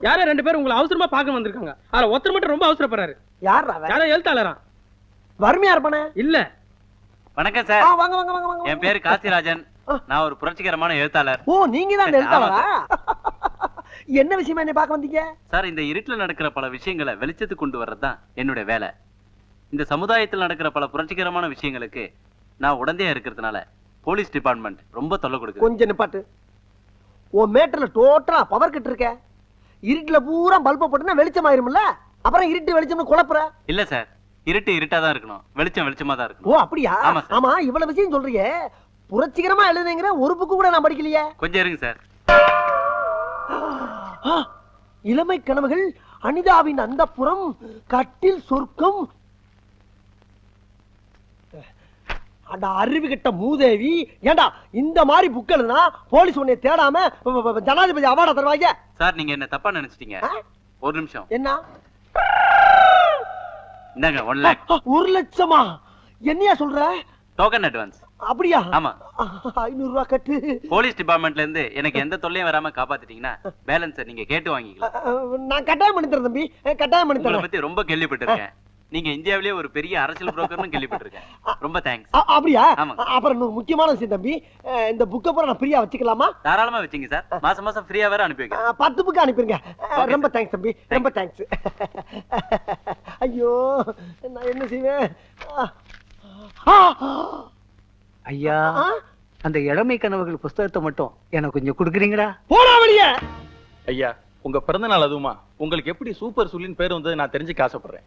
யாரோ ரெண்டு பேரும் உங்களை அவசரமா பார்க்க வந்திருக்காங்க. அதுல ஒருத்தர் மட்டும் ரொம்ப அவசரப்படுறாரு. யார் யாரோ எழுத்தாளரா வறுமையா இருப்பானே? இல்ல. வணக்கம் சார். வாங்க வாங்க வாங்க வாங்க என் பேரு காசிராஜன். நான் ஒரு புரட்சிகரமான எழுத்தாளர். ஓ நீங்க தான் எழுத்தாளரா? என்ன விஷயமா என்ன பார்க்க வந்தீங்க? சார் இந்த இருட்டுல நடக்கிற பல விஷயங்களை வெளிச்சத்துக்கு கொண்டு வர்றது தான் என்னுடைய வேலை. இந்த சமுதாயத்தில் நடக்கிற பல புரட்சிகரமான விஷயங்களுக்கு நான் உடந்தையா இருக்கிறதுனால போலீஸ் டிபார்ட்மெண்ட் ரொம்ப தொல்லை கொடுக்குது. கொஞ்சம் நிப்பாட்டு. உன் மேட்டர்ல டோட்டலா பவர் கட் இருக்க. இருட்டுல பூரா பல்ப போட்டுனா வெளிச்சம் ஆயிரும்ல? அப்புறம் இருட்டு வெளிச்சம்னு குழப்புற? இல்ல சார் இருட்டு இருட்டா தான் இருக்கணும். வெளிச்சம் வெளிச்சமா தான் ஓ இருக்கணும் அப்படியா? ஆமா இவ்வளவு விஷயம் சொல்றீங்க புரட்சிகரமா எழுதுங்கிற ஒரு புக்கு கூட நான் படிக்கலையே. கொஞ்சம் இருங்க சார் இளமை கனவுகள் அனிதாவின் அந்தப்புறம் கட்டில் சொர்க்கம் அட அறிவு கிட்ட மூதேவி ஏண்டா இந்த மாதிரி புக் எழுதுனா போலீஸ் உன்னை தேடாம ஜனாதிபதி அவார்டா தருவாங்க சார் நீங்க என்ன தப்பா நினைச்சிட்டீங்க? ஒரு நிமிஷம். என்ன? இந்தாங்க ஒன் லேக் ஒரு லட்சமா? என்னையா சொல்ற? டோக்கன் அட்வான்ஸ் அப்படியா? ஆமா. ஐநூறு ரூபாய் கட்டு. போலீஸ் டிபார்ட்மெண்ட்ல இருந்து எனக்கு எந்த தொல்லையும் வராம காப்பாத்திட்டீங்கன்னா பேலன்ஸ் நீங்க கேட்டு வாங்கிக்கலாம். நான் கட்டாயம் பண்ணி தரேன் தம்பி. கட்டாயம் பண்ணி தரேன். பத்தி ரொம்ப கேள்விப்பட்டிருக்கேன். நீங்க இந்தியாவிலேயே ஒரு பெரிய அரசியல் புரோக்கர்னு கேள்விப்பட்டிருக்கேன். ரொம்ப தேங்க்ஸ் அப்படியா? அப்புறம் இன்னொரு முக்கியமான விஷயம் தம்பி இந்த புக்கை பூரா நான் ஃப்ரீயா வச்சுக்கலாமா? தாராளமா வச்சுங்க சார். மாசம் மாசம் ஃப்ரீயா வேற அனுப்பி அஹ், பத்து புக்கு Okay, ரொம்ப. தேங்க்ஸ் தம்பி ரொம்ப தேங்க்ஸ் ஐயோ நான் என்ன செய்வேன். ஐயா. அந்த இளமை கனவுகள் புஸ்தகத்தை மட்டும் எனக்கு கொஞ்சம் கொடுக்குறீங்களா? போடா வெளியே! ஐயா உங்க பிறந்த நாள் அதுவுமா. உங்களுக்கு எப்படி சூப்பர் சுல்லின் பேர் வந்தது நான் தெரிஞ்சுக்க ஆசைப்படுறேன்.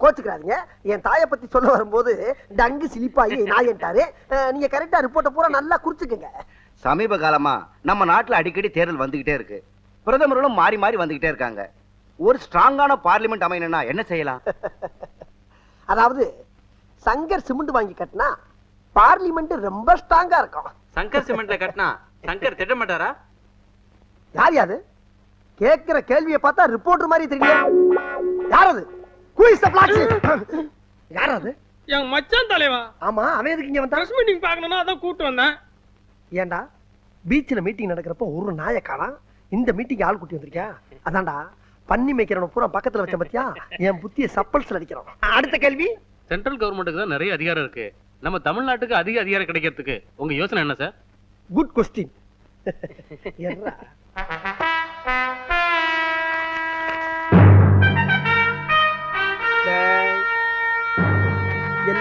கோச்சுக்கிறாதீங்க. என் தாயை பத்தி சொல்ல வரும்போது டங்கு சிலிப்பாயி நாயன்ட்டாரு நீங்க கரெக்டா ரிப்போர்ட்டை பூரா நல்லா குறிச்சுக்கங்க. சமீப காலமா நம்ம நாட்டுல அடிக்கடி தேர்தல் வந்துகிட்டே இருக்கு. பிரதமர்களும் மாறி மாறி வந்துகிட்டே இருக்காங்க. ஒரு ஸ்ட்ராங்கான பார்லிமெண்ட் அமையணும்னா என்ன செய்யலாம்? அதாவது சங்கர் சிமெண்ட் வாங்கி கட்டினா பார்லிமெண்ட் ரொம்ப ஸ்ட்ராங்கா இருக்கும். சங்கர் சிமெண்ட்ல கட்டினா சங்கர் திட்ட மாட்டாரா? யார் யாது? கேக்குற கேள்வியை பார்த்தா ரிப்போர்ட்டர் மாதிரி தெரியல யார் அது? Sheep? யார் அது? என் மச்சான் தலைவா. ஆமா அவன் எதுக்கு இங்க வந்தான்? பிரஸ் மீட்டிங் பார்க்கணும்னா அதான் கூட்டு வந்தேன். ஏன்டா பீச்சில் மீட்டிங் நடக்கிறப்போ ஒரு நாயை காணாம் இந்த மீட்டிங் ஆள் கூட்டி வந்திருக்கியா? அதான்டா பண்ணி மேய்க்கிறவன பூரா பக்கத்துல வச்ச பத்தியா? என் புத்திய சப்பல்ஸ்ல அடிக்கிறோம் அடுத்த கேள்வி? சென்ட்ரல் கவர்மெண்ட்டுக்கு தான் நிறைய அதிகாரம் இருக்கு. நம்ம தமிழ்நாட்டுக்கு அதிக அதிகாரம் கிடைக்கிறதுக்கு உங்க யோசனை என்ன சார் குட் கொஸ்டின்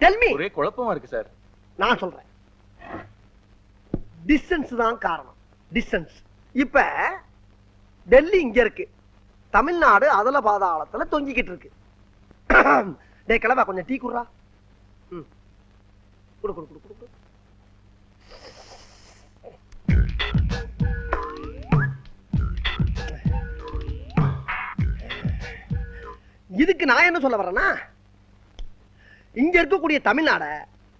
டெல்மி ஒரே குழப்பமா இருக்கு சார். நான் சொல்றேன். டிஸ்டன்ஸ் தான் காரணம். டிஸ்டன்ஸ் இப்ப டெல்லி இங்க இருக்கு. தமிழ்நாடு அதல பாதாளத்துல தொங்கிக்கிட்டு இருக்கு. டேய் கிளவா கொஞ்சம் டீ குடுறா. ம். குடு குடு குடு குடு குடு. இதுக்கு நான் என்ன சொல்ல வரேன்னா இங்க இருக்கக்கூடிய தமிழ்நாட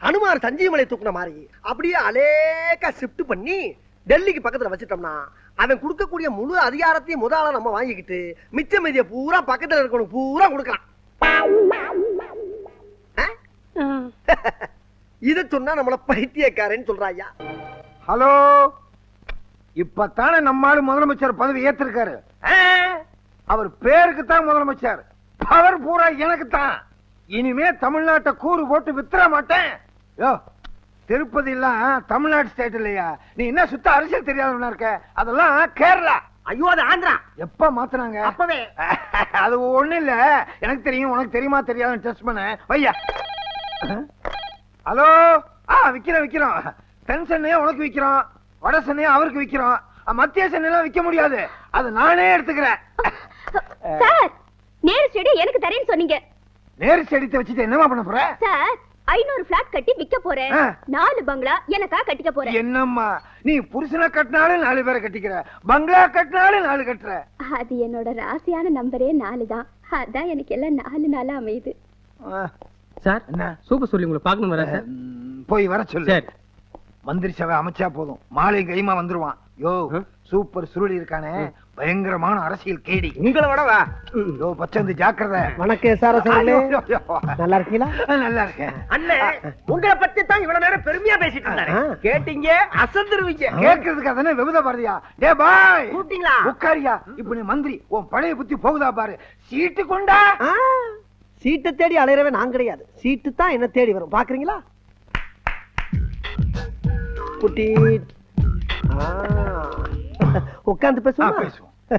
அனுமார் சஞ்சீவமலை தூக்குன மாதிரி அப்படியே அலேக்கா ஷிஃப்ட் பண்ணி டெல்லிக்கு பக்கத்துல வச்சிட்டோம்னா அவன் கொடுக்கக்கூடிய முழு அதிகாரத்தையும் முதல்ல நம்ம வாங்கிக்கிட்டு மிச்ச மீதிய பூரா பக்கத்துல இருக்கணும் பூரா கொடுக்கலாம்? இத சொன்னா நம்மள பைத்தியக்காரன்னு சொல்றாயா ஹலோ? இப்பத்தானே நம்மாடு முதலமைச்சர் பதவி ஏத்திருக்காரு? அவர் பேருக்கு தான் முதலமைச்சர். பவர் பூரா எனக்கு தான் இனிமே தமிழ்நாட்டை கூறு போட்டு வித்துற மாட்டேன். யோ திருப்பதி எல்லாம் தமிழ்நாடு ஸ்டேட் இல்லையா? நீ என்ன சுத்த அரசியல் தெரியாதவனா இருக்க? அதெல்லாம் கேரளா. ஐயோ அது ஆந்திரா. எப்ப மாத்துனாங்க? அப்பவே. அது ஒண்ணு இல்ல. எனக்கு தெரியும் உனக்கு தெரியுமா தெரியாதுன்னு டெஸ்ட் பண்ண. வையா. ஹலோ? ஆ விக்கிறோம் விக்கிறோம். தென் சென்னையை உனக்கு விக்கிறோம். வட சென்னையை அவருக்கு விக்கிறோம். மத்திய சென்னையெல்லாம் விக்க முடியாது. அது நானே எடுத்துக்கிறேன். சார் நேரு ஸ்டேடியம் எனக்கு தரேன்னு சொன்னீங்க. நேரு செடித்தை வச்சுட்டு என்னமா பண்ண போற? சார் ஐநூறு பிளாட் கட்டி விக்க போறேன். நாலு பங்களா எனக்கா கட்டிக்க போறேன். என்னம்மா? நீ புருஷனை கட்டினாலும் நாலு பேரை கட்டிக்கிற. பங்களா கட்டினாலும் நாலு கட்டுற. அது என்னோட ராசியான நம்பரே நாலு தான். அதான் எனக்கு எல்லாம் நாலு நாளா அமையுது. சார் சூப்பர் சொல்லி உங்களை பார்க்கணும் ம், போய் வர சொல்லு. சரி. மந்திரி சபை அமைச்சா போதும். மாலை கைமா வந்துருவான். யோ சூப்பர் சுருளி இருக்கானே. பயங்கரமான அரசியல் கேடி. உங்களை விட வா. யோ பச்சந்து ஜாக்கிரதை. வணக்கம் சார். நல்லா இருக்கீங்களா? நல்லா இருக்கேன். அண்ணே உங்களை பத்தி தான் இவ்வளவு நேரம் பெருமையா பேசிட்டு இருந்தாரு. கேட்டீங்க அசந்துருவீங்க. கேட்கறதுக்கு அதானே விபத பாரதியா? டே பாய். கூப்பிட்டீங்களா? உட்காரியா? இப்ப நீ மந்திரி உன் பழைய புத்தி போகுதா பாரு. சீட்டு கொண்டா. சீட்டை தேடி அலையறவே நான் கிடையாது. சீட்டு தான் என்ன தேடி வரும். பாக்குறீங்களா? குட்டி. ஆ, பேசுவோமா? பேசுவோம்.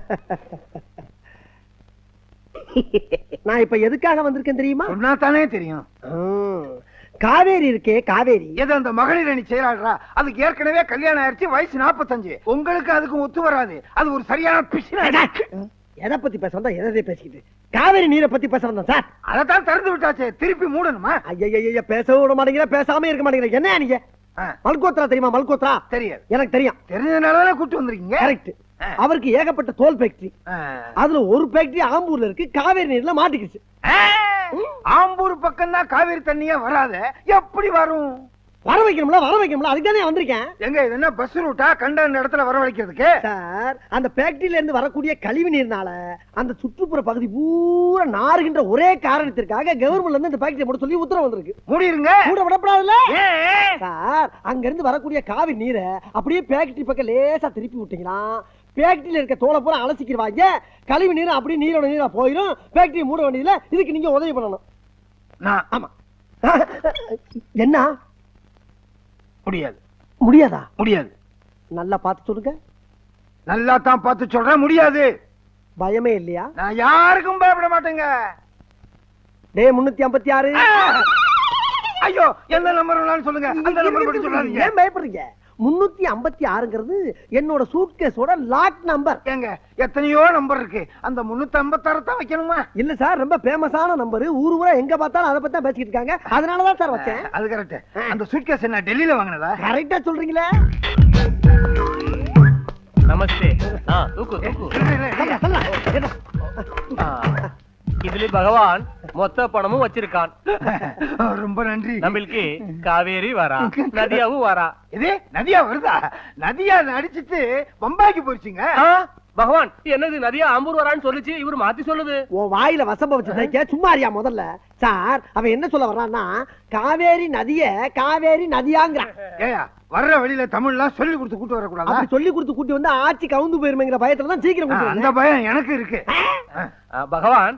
நான் இப்ப எதுக்காக வந்திருக்கேன் தெரியுமா? சொன்னா தானே தெரியும் காவேரி இருக்கே காவேரி. எது அந்த மகளிர் அணி செயலாளரா? அதுக்கு ஏற்கனவே கல்யாணம் ஆயிடுச்சு வயசு 45 உங்களுக்கு அதுக்கும் ஒத்து வராது. அது ஒரு சரியான பிசின. எதை பத்தி பேச வந்தா எதை பேசிக்கிட்டு காவேரி நீரை பத்தி பேச வந்தேன் சார். அதைத்தான் திறந்து விட்டாச்சே. திருப்பி மூடணுமா? ஐயா பேசவும் விட மாட்டேங்கிற பேசாம இருக்க மாட்டேங்கிற. என்ன நீங்க? மல்கோத்ரா தெரியுமா மல்கோத்ரா? தெரியாது. எனக்கு தெரியும். தெரிஞ்சதுனாலதான் கூட்டு வந்திருக்கீங்க? கரெக்ட் அவருக்கு ஏகப்பட்ட தோல் ஃபேக்டரி. அதுல ஒரு ஃபேக்டரி ஆம்பூர்ல இருக்கு காவேரி நீர்ல மாட்டிக்கிச்சு. ஆம்பூர் பக்கம் தான் காவிரி தண்ணியே வராத. எப்படி வரும்? வர வைக்கணும்ல வர வைக்கணும்ல அதுக்கு வந்திருக்கேன். எங்க இது என்ன பஸ் ரூட்டா கண்ட இடத்துல வரவழைக்கிறதுக்கு சார் அந்த ஃபேக்டரியில இருந்து வரக்கூடிய கழிவு நீர்னால அந்த சுற்றுப்புற பகுதி பூரா நாறுகின்ற ஒரே காரணத்திற்காக கவர்மெண்ட்ல இருந்து இந்த ஃபேக்டரி போட சொல்லி உத்தரவு வந்திருக்கு. மூடிருங்க. கூட விடப்படாதுல்ல? சார் அங்க இருந்து வரக்கூடிய காவி நீரை அப்படியே ஃபேக்டரி பக்கம் லேசா திருப்பி விட்டீங்களா ஃபேக்டரியில இருக்க தோலை பூரா அலசிக்கிடுவாங்க. கழிவு நீர் அப்படியே நீரோட நீரா போயிடும் ஃபேக்டரி மூட வேண்டியதுல இதுக்கு நீங்க உதவி பண்ணணும். நான் ஆமா. என்ன? முடியாது. முடியாதா? முடியாது. நல்லா பார்த்து சொல்லுங்க. நல்லா தான் பார்த்து சொல்றேன். முடியாது. பயமே இல்லையா? நான் யாருக்கும் பயப்பட மாட்டேங்க. டே முன்னூத்தி ஐம்பத்தி ஆறு. ஐயோ எந்த நம்பர் சொல்லுங்க. அந்த நம்பர் சொல்லாதீங்க. ஏன் பயப்படுறீங்க? முன்னூத்தி ஐம்பத்தி ஆறுங்கிறது என்னோட சூட்கேஸோட லாக் நம்பர் ஏங்க எத்தனையோ நம்பர் இருக்கு. அந்த முன்னூத்தி ஐம்பத்தாறு தான் வைக்கணுமா? இல்ல சார் ரொம்ப ஃபேமஸான நம்பர் ஊர் ஊரா எங்க பார்த்தாலும் அதை பத்தி தான் பேசிக்கிட்டு இருக்காங்க. அதனாலதான் சார் வச்சேன். அது கரெக்ட் அந்த சூட்கேஸ் என்ன டெல்லியில வாங்கினதா? கரெக்டா சொல்றீங்களே. நமஸ்தே. தூக்கு தூக்கு. இதுல பகவான் மொத்த பணமும் வச்சிருக்கான். ரொம்ப நன்றி. நம்மளுக்கு காவேரி வரா நதியாவும் வரா. இது நதியா வருதா? நதியா அடிச்சிட்டு பம்பாய்க்கு போயிடுச்சுங்க பகவான் என்னது நதியா ஆம்பூர் வரான்னு சொல்லுச்சு? இவர் மாத்தி சொல்லுது. உன் வாயில வசம்ப வச்சு சும்மா அறியா முதல்ல? சார் அவன் என்ன சொல்ல வர்றான்னா காவேரி நதிய காவேரி நதியாங்கிறான். ஏயா வர்ற வழியில தமிழ்லாம் சொல்லி கொடுத்து கூட்டு வரக்கூடாதா? அப்படி சொல்லி கொடுத்து கூட்டி வந்து ஆட்சி கவுந்து போயிருமேங்கிற பயத்துல தான் சீக்கிரம் அந்த. பயம் எனக்கு இருக்கு. பகவான்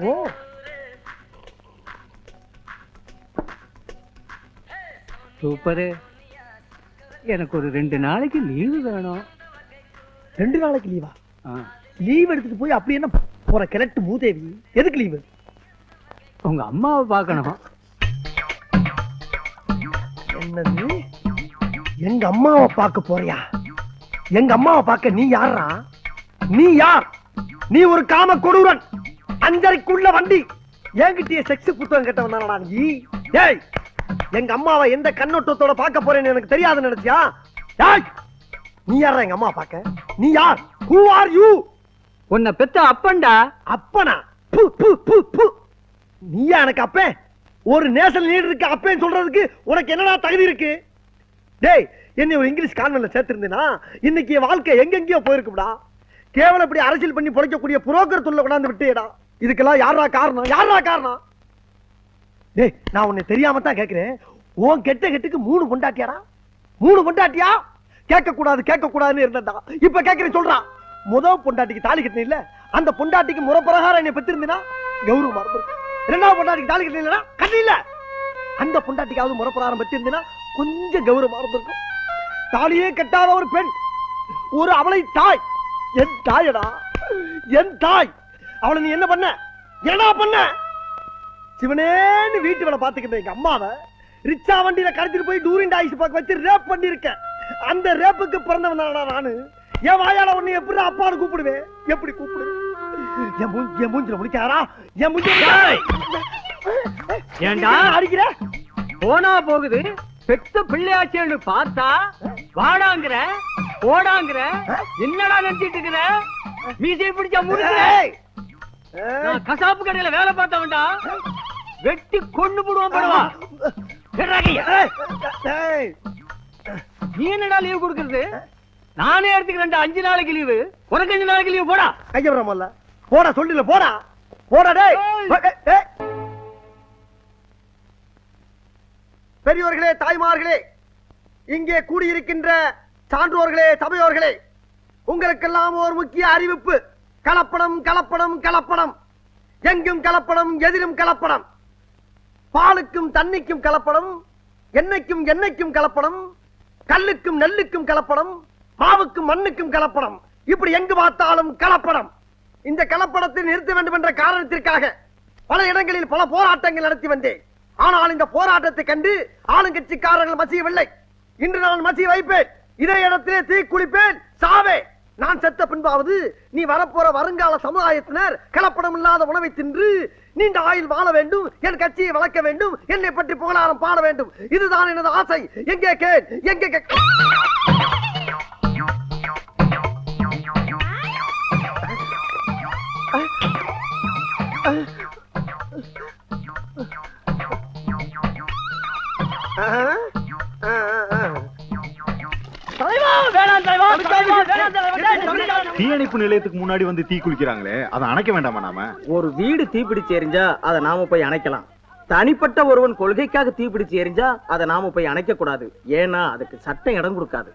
ஓ. சூப்பரு. எனக்கு ஒரு ரெண்டு நாளைக்கு லீவு வேணும். ரெண்டு நாளைக்கு லீவா. லீவ் எடுத்துட்டு போய் அப்படி என்ன போற கிழட்டு மூதேவி? எதுக்கு லீவு உங்க அம்மாவை பார்க்கணும். என்னது? எங்க அம்மாவை பார்க்க போறியா? எங்க அம்மாவை பார்க்க நீ யாரா நீ யார்? நீ ஒரு காம கொடூரன் அஞ்சரைக்குள்ள வண்டி. என்கிட்டயே செக்ஸ் புத்தகம் கேட்ட வந்தானடா நீ? ஏய் எங்க அம்மாவை எந்த கண்ணோட்டத்தோட பார்க்க போறேன்னு எனக்கு தெரியாதுன்னு நினைச்சியா? ஏய் நீ யாரா எங்க அம்மா பார்க்க? நீ யார்? ஹூ ஆர் யூ உன்னை பெத்த அப்பன்டா. அப்பனா? பு பு பு பு. நீயா எனக்கு அப்பே? ஒரு நேஷனல் லீடர் இருக்கு அப்பேன்னு சொல்றதுக்கு உனக்கு என்னடா தகுதி இருக்கு? டேய் என்னை ஒரு இங்கிலீஷ் கான்வென்ட்ல சேர்த்திருந்தேனா? இன்னைக்கு வாழ்க்கை எங்கெங்கேயோ போயிருக்கும்டா. கேவலம் இப்படி அரசியல் பண்ணி பொழைக்கக்கூடிய புரோக்கர் தொல்லை கொண்டாந்து விட்டேடா. இதுக்கெல்லாம் யாரா காரணம்? யாரா காரணம்? டேய் நான் உன்னை தெரியாம தான் கேக்குறேன் உன் கெட்ட கெட்டுக்கு மூணு பொண்டாட்டியாரா மூணு பொண்டாட்டியா? கேட்க கூடாது கேட்க கூடாதுன்னு இருந்தடா இப்ப கேட்கிறேன் சொல்றான் முதல் பொண்டாட்டிக்கு தாலி கட்டின இல்ல அந்த பொண்டாட்டிக்கு முறப்பிரகாரம் என்னை பெற்றிருந்தீனா கௌரவமா இருந்திருக்கும் இரண்டாவது பொண்டாட்டிக்கு தாலி கட்டினா கட்டி இல்ல அந்த பொண்டாட்டிக்காவது முறப்பிரகாரம் பிரகாரம் பெற்றிருந்தீனா கொஞ்சம் கௌரவமா இருந்திருக்கும் தாலியே கட்டாத ஒரு பெண். ஒரு அவளை தாய். என் தாயடா. என் தாய். அவளை நீ என்ன பண்ண? என்ன பண்ண? சிவனேன்னு வீட்டு வேலை பாத்துக்கிட்ட எங்க அம்மாவை ரிச்சா வண்டியில கடத்திட்டு போய் டூரிண்ட் ஆயிஸ் பார்க்க வச்சு ரேப் பண்ணிருக்கேன் அந்த ரேப்புக்கு பிறந்தவன் நானு? என் வாயால உன்னை எப்படி அப்பான்னு கூப்பிடுவேன்? எப்படி கூப்பிடுவேன் என் மூஞ்சி என் மூஞ்சில முடிக்காரா என் மூஞ்சி ஏண்டா? அடிக்கிற? போனா போகுது பெத்த பிள்ளையாச்சேன்னு பார்த்தா வாடாங்கிற போடாங்கிற என்னடா நினைச்சிட்டு இருக்கிற? மீசை பிடிச்ச. நான் கசாப்பு கடையில வேலை பார்த்தவன்டா. வெட்டி கொண்டு போடுவான் படுவா. நீ என்னடா லீவு கொடுக்கறது? நானே எடுத்துக்கிறேன்டா அஞ்சு நாளைக்கு லீவு உனக்கு அஞ்சு நாளைக்கு லீவு போடா. கைய விடாமல்ல போடா சொல்லில போடா. போடா டேய். பெரியோர்களே தாய்மார்களே இங்கே கூடியிருக்கின்ற சான்றோர்களே சபையோர்களே உங்களுக்கெல்லாம் ஒரு முக்கிய அறிவிப்பு. கலப்படம் கலப்படம் கலப்படம். எங்கும் கலப்படம் எதிலும் கலப்படம். பாலுக்கும் தண்ணிக்கும் கலப்படம் எண்ணெய்க்கும் எண்ணெய்க்கும் கலப்படம் கல்லுக்கும் நெல்லுக்கும் கலப்படம் மாவுக்கும் மண்ணுக்கும் கலப்படம். இப்படி எங்கு பார்த்தாலும் கலப்படம். இந்த கலப்படத்தை நிறுத்த வேண்டும் என்ற காரணத்திற்காக பல இடங்களில் பல போராட்டங்கள் நடத்தி வந்தேன். ஆனால் இந்த போராட்டத்தை கண்டு ஆளுங்கட்சிக்காரர்கள் மசியவில்லை. இன்று நான் மசிய வைப்பேன். இதே இடத்திலே தீக்குளிப்பேன் சாவே நான் செத்த பின்பாவது நீ வரப்போற வருங்கால சமுதாயத்தினர் கலப்படம் இல்லாத உணவை தின்று நீண்ட ஆயுள் வாழ வேண்டும் என் கட்சியை வளர்க்க வேண்டும் என்னை பற்றி புகழாரம் பாட வேண்டும். இதுதான் எனது ஆசை. எங்கே கேள்? எங்கே தீயணைப்பு நிலையத்துக்கு முன்னாடி வந்து தீ குளிக்கிறாங்களே அதை அணைக்க வேண்டாமா நாம? ஒரு வீடு தீப்பிடிச்சு எரிஞ்சா அதை நாம போய் அணைக்கலாம். தனிப்பட்ட ஒருவன் கொள்கைக்காக தீப்பிடிச்சு எரிஞ்சா அதை நாம போய் அணைக்க கூடாது. ஏன்னா அதுக்கு சட்டம் இடம் கொடுக்காது.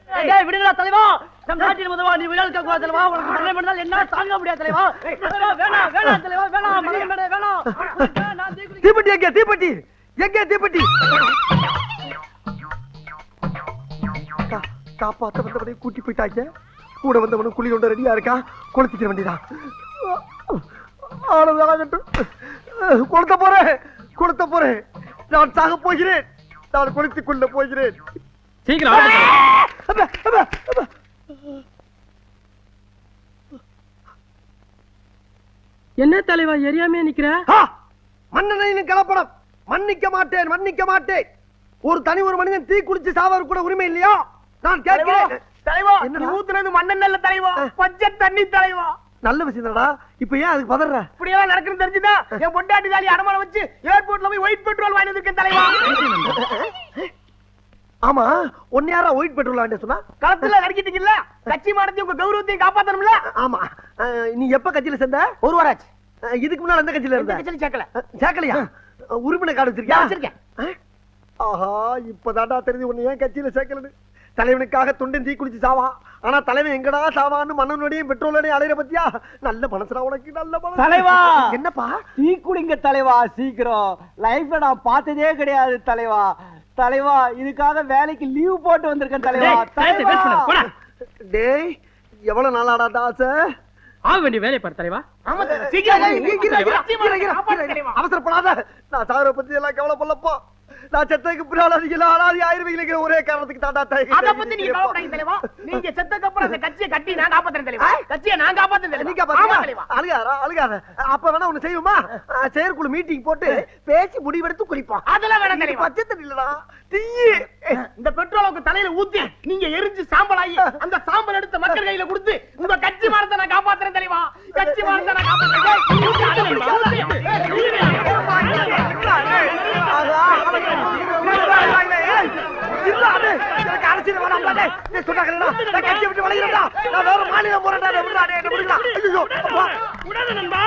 விடுதலா தலைவா. நம் நாட்டின் முதல்வா நீ விழாக்க கூடாது தலைவா. உனக்கு மரணம் பண்ணால் என்ன தாங்க முடியாது தலைவா. தலைவா, வேணாம் வேணாம் தலைவா வேணாம். மரணம் வேணாம், வேணாம் தீப்பெட்டி எங்க? தீப்பெட்டி. எங்க தீப்பெட்டி? காப்பாத்த கூட்டி போயிட்டாங்க. கூட வந்தவனும் குழி கொண்டு ரெடியா இருக்கா? கொளுத்திக்கிற வேண்டியதான் ஆனது ஆகட்டும் கொளுத்த போறேன் கொளுத்த போறேன். நான் சாக போகிறேன். நான் கொளுத்திக் கொள்ள போகிறேன். சீக்கிரம். என்ன தலைவா எரியாமே நிக்கிற? ஆ! மன்னனையும் கலப்படம். மன்னிக்க மாட்டேன் மன்னிக்க மாட்டேன். ஒரு தனி ஒரு மனிதன் தீ குளிச்சு சாவது கூட உரிமை இல்லையா? நான் கேட்கிறேன். தலைவா? நீ ஊத்துனது மண்ணெண்ண இல்ல தலைவா பச்சை தண்ணி தலைவா. நல்ல விஷயம் தானடா இப்ப ஏன் அதுக்கு பதற? இப்படி எல்லாம் நடக்குன்னு தெரிஞ்சுதா என் பொண்டாட்டி தாலி அடமானம் வச்சு ஏர்போர்ட்ல போய் ஒயிட் பெட்ரோல் வாங்கி தலைவா. ஆமா ஒன்னு யாரா ஒயிட் பெட்ரோல் வாண்டி சொன்னா? களத்துல நடிக்கிட்டீங்கல்ல? கட்சி மானத்தையும் உங்க கௌரவத்தையும் காப்பாத்தணும்ல? ஆமா. நீ எப்ப கட்சியில சேர்ந்த? ஒரு வாராச்சு. இதுக்கு முன்னால எந்த கட்சியில இருந்த? கட்சியில சேர்க்கல. சேர்க்கலையா? உறுப்பினர் கார்டு வச்சிருக்கியா? வச்சிருக்கேன்? ஆஹா இப்பதான்டா தெரிஞ்சு உன்னை ஏன் கட்சியில சேர்க்கலன்னு. தலைவனுக்காக தொண்டன் தீ குளிச்சு சாவான் ஆனா தலைவன் எங்கடா சாவான்னு மன்னனோடையும் பெட்ரோலோடையும் அலையிற பத்தியா நல்ல மனசுடா உனக்கு நல்ல மனசு தலைவா! என்னப்பா டீ குடிங்க தலைவா சீக்கிரம் லைஃப்ல நான் பார்த்ததே கிடையாது தலைவா தலைவா இதுக்காக வேலைக்கு லீவ் போட்டு வந்திருக்கேன் தலைவா டேய், எவ்வளவு நாளாடா தாச ஆக வேண்டிய வேலையை பாரு தலைவா அவசரப்படாத நான் சாகர பத்தி எல்லாம் கவலைப்படலப்பா நான் செத்ததுக்கு பின்னால அனாதி ஆயிருவீங்க ஒரே காரணத்துக்கு தாண்டா அத பத்தி நீங்க கவலைப்படாதீங்க தலைவா? நீங்க செத்ததுக்கு அப்புறம் அந்த கட்சியை கட்டி நான் காப்பாத்துறேன் தலைவா. கட்சியை நான் காப்பாத்துறேன் நீங்க தலைவா. ஆமா தலைவா. அழுகாரா அழுகாத. அப்ப வேணா ஒண்ணு செய்வோமா? செயற்குழு மீட்டிங் போட்டு பேசி முடிவெடுத்து குளிப்போம். அதெல்லாம் வேணாம் தலைவா. பச்சை தண்ணிலடா தீயி இந்த பெட்ரோலுக்கு தலையில ஊத்தி நீங்க எரிஞ்சு சாம்பல் ஆகி அந்த சாம்பல் எடுத்த மக்கள் கையில கொடுத்து உங்க கட்சி மானத்தை நான் காப்பாத்துறேன் தலைவா. கட்சி மானத்தை நான் அரசியல் வேணாம்டா டேய் சொன்னாங்களா நான் கட்சி விட்டு வளைகிறேன்டா நான் வேற மாநிலம் போறேன்டா விடுடா டேய் ஐயோ உடனே நண்பா.